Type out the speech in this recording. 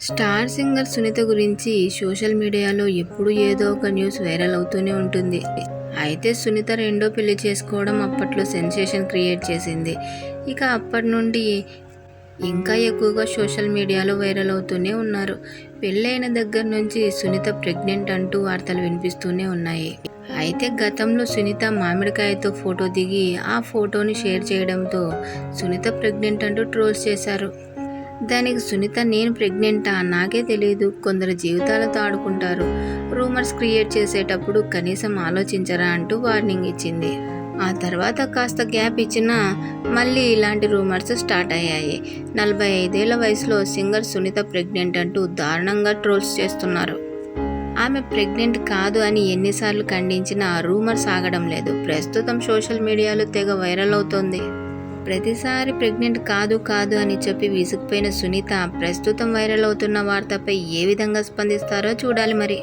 Star singer Sunitha గురించి social మీడియాలో ఎప్పుడు ఏదో ఒక న్యూస్ వైరల్ అవుతూనే ఉంటుంది. అయితే సునీత రెండో పెళ్ళి చేసుకోవడం అప్పట్లో సెన్సేషన్ క్రియేట్ చేసింది. ఇక అప్పటి నుండి ఇంకా ఎక్కువగా సోషల్ మీడియాలో వైరల్ అవుతూనే ఉన్నారు. పెళ్ళైన దగ్గర నుంచి సునీత ప్రెగ్నెంట్ అంటూ వార్తలు వినిపిస్తూనే ఉన్నాయి. అయితే గతంలో సునీత మామిడికాయతో ఫోటో దిగి ఆ ఫోటోని షేర్ చేయడంతో సునీత ప్రెగ్నెంట్ అంటూ ట్రోల్స్ చేశారు. దానికి సునీత నేను ప్రెగ్నెంటా నాకే తెలియదు కొందరు జీవితాలతో ఆడుకుంటారు. రూమర్స్ క్రియేట్ చేసేటప్పుడు కనీసం ఆలోచించరా అంటూ వార్నింగ్ ఇచ్చింది. ఆ తర్వాత కాస్త గ్యాప్ ఇచ్చినా మళ్ళీ ఇలాంటి రూమర్స్ స్టార్ట్ అయ్యాయి. నలభై ఐదేళ్ళ వయసులో సింగర్ సునీత ప్రెగ్నెంట్ అంటూ దారుణంగా ట్రోల్స్ చేస్తున్నారు. ఆమె ప్రెగ్నెంట్ కాదు అని ఎన్నిసార్లు ఖండించినా రూమర్స్ ఆగడం లేదు. ప్రస్తుతం సోషల్ మీడియాలో తెగ వైరల్ అవుతోంది. ప్రతిసారి ప్రెగ్నెంట్ కాదు కాదు అని చెప్పి విసుగుపోయిన సునీత ప్రస్తుతం వైరల్ అవుతున్న వార్తపై ఏ విధంగా స్పందిస్తారో చూడాలి మరి.